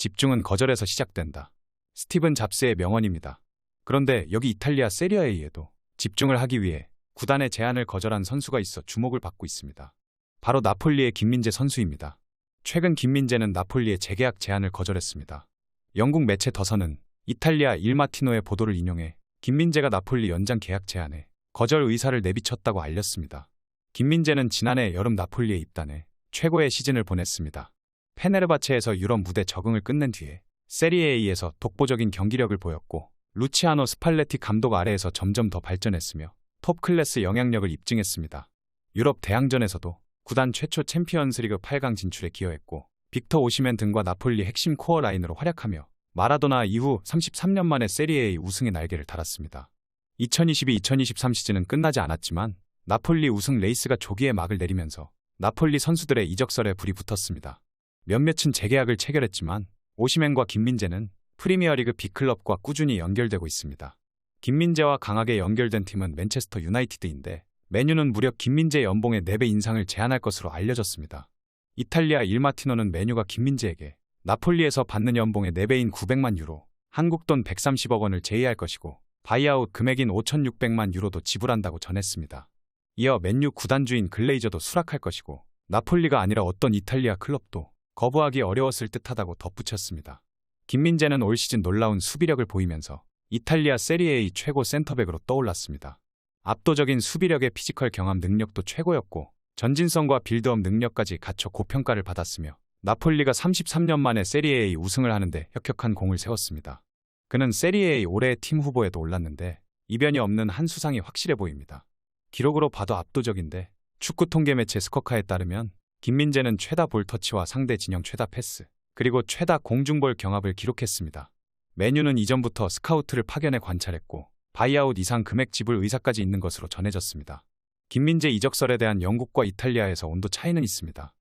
집중은 거절에서 시작된다. 스티븐 잡스의 명언입니다. 그런데 여기 이탈리아 세리아에에도 집중을 하기 위해 구단의 제안을 거절한 선수가 있어 주목을 받고 있습니다. 바로 나폴리의 김민재 선수입니다. 최근 김민재는 나폴리의 재계약 제안을 거절했습니다. 영국 매체 더선은 이탈리아 일마티노의 보도를 인용해 김민재가 나폴리 연장 계약 제안에 거절 의사를 내비쳤다고 알렸습니다. 김민재는 지난해 여름 나폴리에 입단해 최고의 시즌을 보냈습니다. 페네르바체에서 유럽 무대 적응을 끝낸 뒤에 세리에에에서 독보적인 경기력을 보였고 루치아노 스팔레티 감독 아래에서 점점 더 발전했으며 톱 클래스 영향력을 입증했습니다. 유럽 대항전에서도 구단 최초 챔피언스리그 8강 진출에 기여했고 빅터 오시멘 등과 나폴리 핵심 코어 라인으로 활약하며 마라도나 이후 33년 만에 세리에의 우승의 날개를 달았습니다. 2022-2023 시즌은 끝나지 않았지만 나폴리 우승 레이스가 조기에 막을 내리면서 나폴리 선수들의 이적설에 불이 붙었습니다. 몇몇은 재계약을 체결했지만 오시멘과 김민재는 프리미어리그 B클럽과 꾸준히 연결되고 있습니다. 김민재와 강하게 연결된 팀은 맨체스터 유나이티드인데 메뉴는 무려 김민재 연봉의 4배 인상을 제안할 것으로 알려졌습니다. 이탈리아 일마티노는 메뉴가 김민재에게 나폴리에서 받는 연봉의 4배인 900만 유로, 한국 돈 130억 원을 제의할 것이고 바이아웃 금액인 5,600만 유로도 지불한다고 전했습니다. 이어 맨유 구단주인 글레이저도 수락할 것이고 나폴리가 아니라 어떤 이탈리아 클럽도 거부하기 어려웠을 듯하다고 덧붙였습니다. 김민재는 올 시즌 놀라운 수비력을 보이면서 이탈리아 세리에의 최고 센터백으로 떠올랐습니다. 압도적인 수비력의 피지컬 경험 능력도 최고였고 전진성과 빌드업 능력까지 갖춰 고평가를 받았으며 나폴리가 33년 만에 세리에의 우승을 하는데 혁혁한 공을 세웠습니다. 그는 세리에의 올해의 팀 후보에도 올랐는데 이변이 없는 한 수상이 확실해 보입니다. 기록으로 봐도 압도적인데 축구 통계 매체 스커카에 따르면 김민재는 최다 볼 터치와 상대 진영 최다 패스, 그리고 최다 공중볼 경합을 기록했습니다. 메뉴는 이전부터 스카우트를 파견해 관찰했고 바이아웃 이상 금액 지불 의사까지 있는 것으로 전해졌습니다. 김민재 이적설에 대한 영국과 이탈리아에서 온도 차이는 있습니다.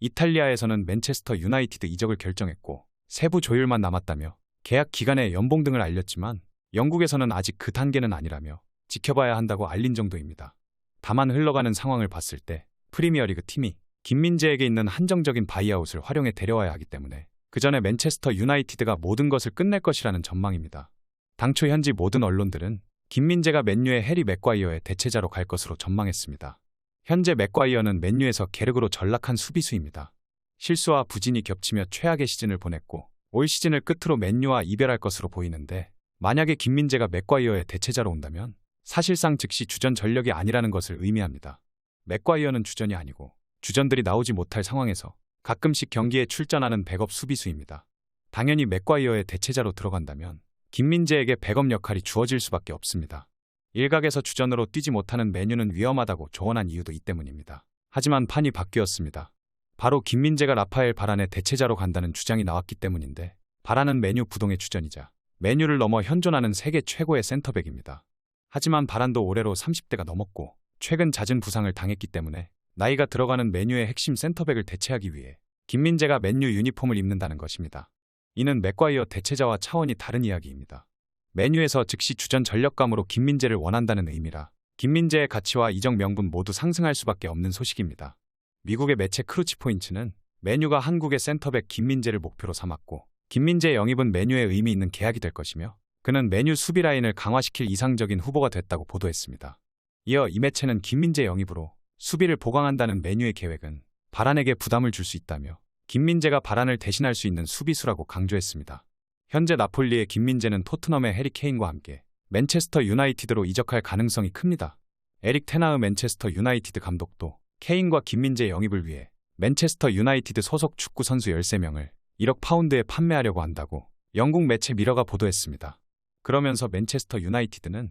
이탈리아에서는 맨체스터 유나이티드 이적을 결정했고 세부 조율만 남았다며 계약 기간의 연봉 등을 알렸지만 영국에서는 아직 그 단계는 아니라며 지켜봐야 한다고 알린 정도입니다. 다만 흘러가는 상황을 봤을 때 프리미어리그 팀이 김민재에게 있는 한정적인 바이아웃을 활용해 데려와야 하기 때문에 그 전에 맨체스터 유나이티드가 모든 것을 끝낼 것이라는 전망입니다. 당초 현지 모든 언론들은 김민재가 맨유의 해리 맥과이어의 대체자로 갈 것으로 전망했습니다. 현재 맥과이어는 맨유에서 계륵으로 전락한 수비수입니다. 실수와 부진이 겹치며 최악의 시즌을 보냈고 올 시즌을 끝으로 맨유와 이별할 것으로 보이는데 만약에 김민재가 맥과이어의 대체자로 온다면 사실상 즉시 주전 전력이 아니라는 것을 의미합니다. 맥과이어는 주전이 아니고 주전들이 나오지 못할 상황에서 가끔씩 경기에 출전하는 백업 수비수입니다. 당연히 맥과이어의 대체자로 들어간다면 김민재에게 백업 역할이 주어질 수밖에 없습니다. 일각에서 주전으로 뛰지 못하는 메뉴는 위험하다고 조언한 이유도 이 때문입니다. 하지만 판이 바뀌었습니다. 바로 김민재가 라파엘 바란의 대체자로 간다는 주장이 나왔기 때문인데 바란은 메뉴 부동의 주전이자 메뉴를 넘어 현존하는 세계 최고의 센터백입니다. 하지만 바란도 올해로 30대가 넘었고 최근 잦은 부상을 당했기 때문에 나이가 들어가는 메뉴의 핵심 센터백을 대체하기 위해 김민재가 맨유 유니폼을 입는다는 것입니다. 이는 맥과이어 대체자와 차원이 다른 이야기입니다. 메뉴에서 즉시 주전 전력감으로 김민재를 원한다는 의미라 김민재의 가치와 이적 명분 모두 상승할 수밖에 없는 소식입니다. 미국의 매체 크루치 포인츠는 메뉴가 한국의 센터백 김민재를 목표로 삼았고 김민재 영입은 메뉴에 의미 있는 계약이 될 것이며 그는 메뉴 수비 라인을 강화시킬 이상적인 후보가 됐다고 보도했습니다. 이어 이 매체는 김민재 영입으로 수비를 보강한다는 메뉴의 계획은 바란에게 부담을 줄 수 있다며 김민재가 바란을 대신할 수 있는 수비수라고 강조했습니다. 현재 나폴리의 김민재는 토트넘의 해리 케인과 함께 맨체스터 유나이티드로 이적할 가능성이 큽니다. 에릭 테나흐 맨체스터 유나이티드 감독도 케인과 김민재 영입을 위해 맨체스터 유나이티드 소속 축구 선수 13명을 1억 파운드에 판매하려고 한다고 영국 매체 미러가 보도했습니다. 그러면서 맨체스터 유나이티드는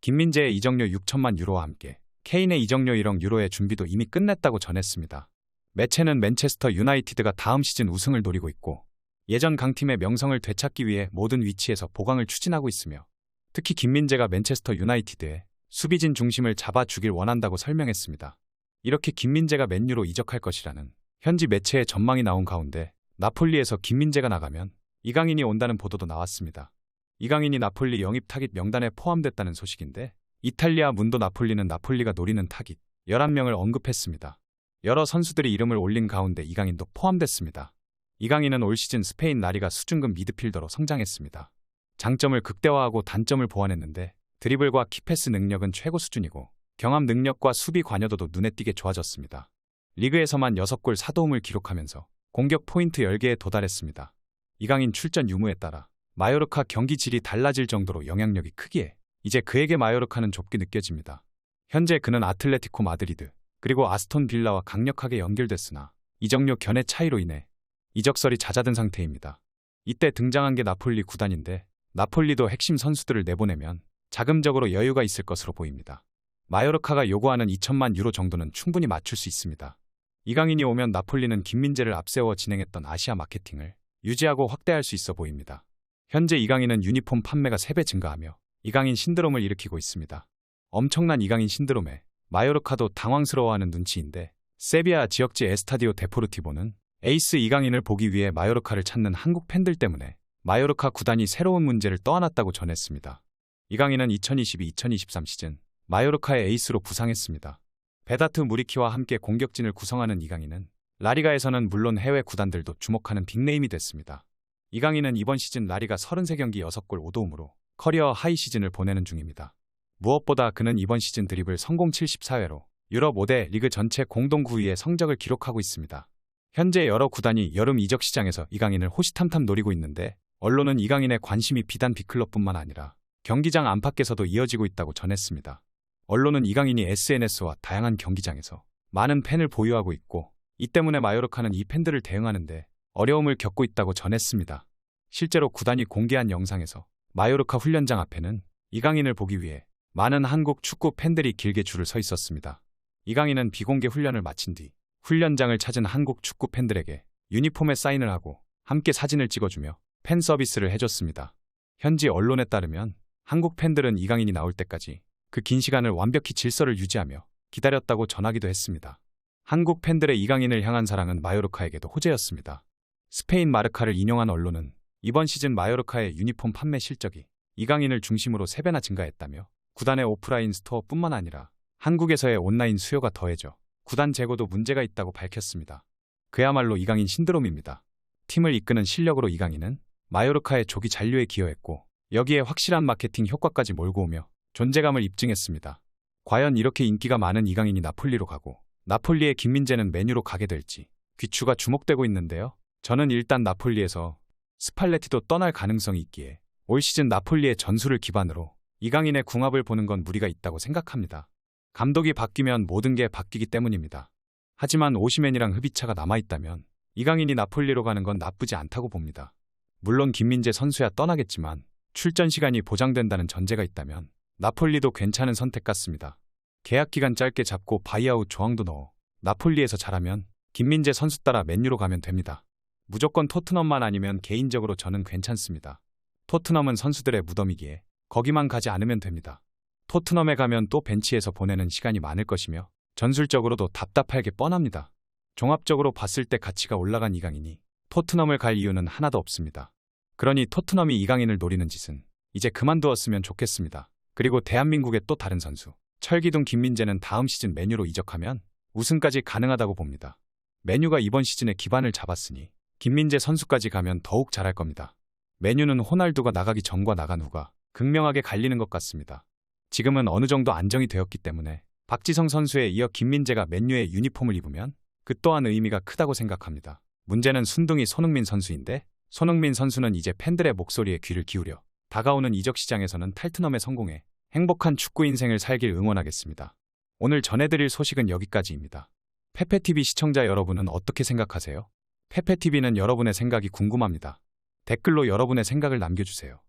김민재의 이적료 6천만 유로와 함께 케인의 이적료 1억 유로의 준비도 이미 끝냈다고 전했습니다. 매체는 맨체스터 유나이티드가 다음 시즌 우승을 노리고 있고 예전 강팀의 명성을 되찾기 위해 모든 위치에서 보강을 추진하고 있으며 특히 김민재가 맨체스터 유나이티드의 수비진 중심을 잡아주길 원한다고 설명했습니다. 이렇게 김민재가 맨유로 이적할 것이라는 현지 매체의 전망이 나온 가운데 나폴리에서 김민재가 나가면 이강인이 온다는 보도도 나왔습니다. 이강인이 나폴리 영입 타깃 명단에 포함됐다는 소식인데 이탈리아 문도 나폴리는 나폴리가 노리는 타깃 11명을 언급했습니다. 여러 선수들이 이름을 올린 가운데 이강인도 포함됐습니다. 이강인은 올 시즌 스페인 라리가 수준급 미드필더로 성장했습니다. 장점을 극대화하고 단점을 보완했는데 드리블과 키패스 능력은 최고 수준이고 경합 능력과 수비 관여도도 눈에 띄게 좋아졌습니다. 리그에서만 6골 4도움을 기록하면서 공격 포인트 10개에 도달했습니다. 이강인 출전 유무에 따라 마요르카 경기 질이 달라질 정도로 영향력이 크기에 이제 그에게 마요르카는 좁게 느껴집니다. 현재 그는 아틀레티코 마드리드 그리고 아스톤 빌라와 강력하게 연결됐으나 이적료 견해 차이로 인해 이적설이 잦아든 상태입니다. 이때 등장한 게 나폴리 구단인데 나폴리도 핵심 선수들을 내보내면 자금적으로 여유가 있을 것으로 보입니다. 마요르카가 요구하는 2천만 유로 정도는 충분히 맞출 수 있습니다. 이강인이 오면 나폴리는 김민재를 앞세워 진행했던 아시아 마케팅을 유지하고 확대할 수 있어 보입니다. 현재 이강인은 유니폼 판매가 3배 증가하며 이강인 신드롬을 일으키고 있습니다. 엄청난 이강인 신드롬에 마요르카도 당황스러워하는 눈치인데 세비야 지역지 에스타디오 데포르티보는 에이스 이강인을 보기 위해 마요르카를 찾는 한국 팬들 때문에 마요르카 구단이 새로운 문제를 떠안았다고 전했습니다. 이강인은 2022-2023 시즌 마요르카의 에이스로 부상했습니다. 베다트 무리키와 함께 공격진을 구성하는 이강인은 라리가에서는 물론 해외 구단들도 주목하는 빅네임이 됐습니다. 이강인은 이번 시즌 라리가 33경기 6골 5도움으로 커리어 하이 시즌을 보내는 중입니다. 무엇보다 그는 이번 시즌 드리블 성공 74회로 유럽 5대 리그 전체 공동 9위의 성적을 기록하고 있습니다. 현재 여러 구단이 여름 이적 시장에서 이강인을 호시탐탐 노리고 있는데 언론은 이강인의 관심이 비단 빅클럽뿐만 아니라 경기장 안팎에서도 이어지고 있다고 전했습니다. 언론은 이강인이 SNS와 다양한 경기장에서 많은 팬을 보유하고 있고 이 때문에 마요르카는 이 팬들을 대응하는데 어려움을 겪고 있다고 전했습니다. 실제로 구단이 공개한 영상에서 마요르카 훈련장 앞에는 이강인을 보기 위해 많은 한국 축구 팬들이 길게 줄을 서 있었습니다. 이강인은 비공개 훈련을 마친 뒤 훈련장을 찾은 한국 축구 팬들에게 유니폼에 사인을 하고 함께 사진을 찍어주며 팬 서비스를 해줬습니다. 현지 언론에 따르면 한국 팬들은 이강인이 나올 때까지 그 긴 시간을 완벽히 질서를 유지하며 기다렸다고 전하기도 했습니다. 한국 팬들의 이강인을 향한 사랑은 마요르카에게도 호재였습니다. 스페인 마르카를 인용한 언론은 이번 시즌 마요르카의 유니폼 판매 실적이 이강인을 중심으로 3배나 증가했다며 구단의 오프라인 스토어뿐만 아니라 한국에서의 온라인 수요가 더해져 구단 재고도 문제가 있다고 밝혔습니다. 그야말로 이강인 신드롬입니다. 팀을 이끄는 실력으로 이강인은 마요르카의 조기 잔류에 기여했고 여기에 확실한 마케팅 효과까지 몰고 오며 존재감을 입증했습니다. 과연 이렇게 인기가 많은 이강인이 나폴리로 가고 나폴리의 김민재는 메뉴로 가게 될지 귀추가 주목되고 있는데요. 저는 일단 나폴리에서 스팔레티도 떠날 가능성이 있기에 올 시즌 나폴리의 전술을 기반으로 이강인의 궁합을 보는 건 무리가 있다고 생각합니다. 감독이 바뀌면 모든 게 바뀌기 때문입니다. 하지만 오시맨이랑 흡이차가 남아있다면 이강인이 나폴리로 가는 건 나쁘지 않다고 봅니다. 물론 김민재 선수야 떠나겠지만 출전 시간이 보장된다는 전제가 있다면 나폴리도 괜찮은 선택 같습니다. 계약 기간 짧게 잡고 바이아웃 조항도 넣어 나폴리에서 잘하면 김민재 선수 따라 맨유로 가면 됩니다. 무조건 토트넘만 아니면 개인적으로 저는 괜찮습니다. 토트넘은 선수들의 무덤이기에 거기만 가지 않으면 됩니다. 토트넘에 가면 또 벤치에서 보내는 시간이 많을 것이며 전술적으로도 답답할 게 뻔합니다. 종합적으로 봤을 때 가치가 올라간 이강인이 토트넘을 갈 이유는 하나도 없습니다. 그러니 토트넘이 이강인을 노리는 짓은 이제 그만두었으면 좋겠습니다. 그리고 대한민국의 또 다른 선수 철기둥 김민재는 다음 시즌 메뉴로 이적하면 우승까지 가능하다고 봅니다. 메뉴가 이번 시즌에 기반을 잡았으니 김민재 선수까지 가면 더욱 잘할 겁니다. 메뉴는 호날두가 나가기 전과 나간 후가 극명하게 갈리는 것 같습니다. 지금은 어느 정도 안정이 되었기 때문에 박지성 선수에 이어 김민재가 맨유의 유니폼을 입으면 그 또한 의미가 크다고 생각합니다. 문제는 순둥이 손흥민 선수인데 손흥민 선수는 이제 팬들의 목소리에 귀를 기울여 다가오는 이적 시장에서는 탈트넘에 성공해 행복한 축구 인생을 살길 응원하겠습니다. 오늘 전해드릴 소식은 여기까지입니다. 페페TV 시청자 여러분은 어떻게 생각하세요? 페페TV는 여러분의 생각이 궁금합니다. 댓글로 여러분의 생각을 남겨주세요.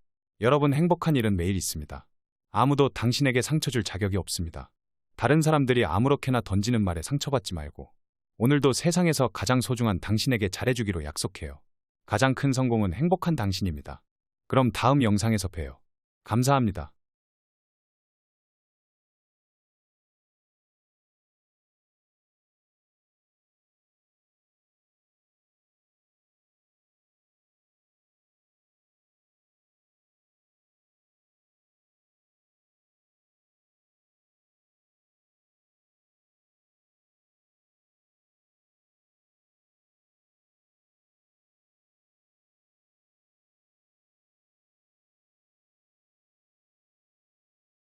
여러분 행복한 일은 매일 있습니다. 아무도 당신에게 상처 줄 자격이 없습니다. 다른 사람들이 아무렇게나 던지는 말에 상처받지 말고 오늘도 세상에서 가장 소중한 당신에게 잘해주기로 약속해요. 가장 큰 성공은 행복한 당신입니다. 그럼 다음 영상에서 봬요. 감사합니다.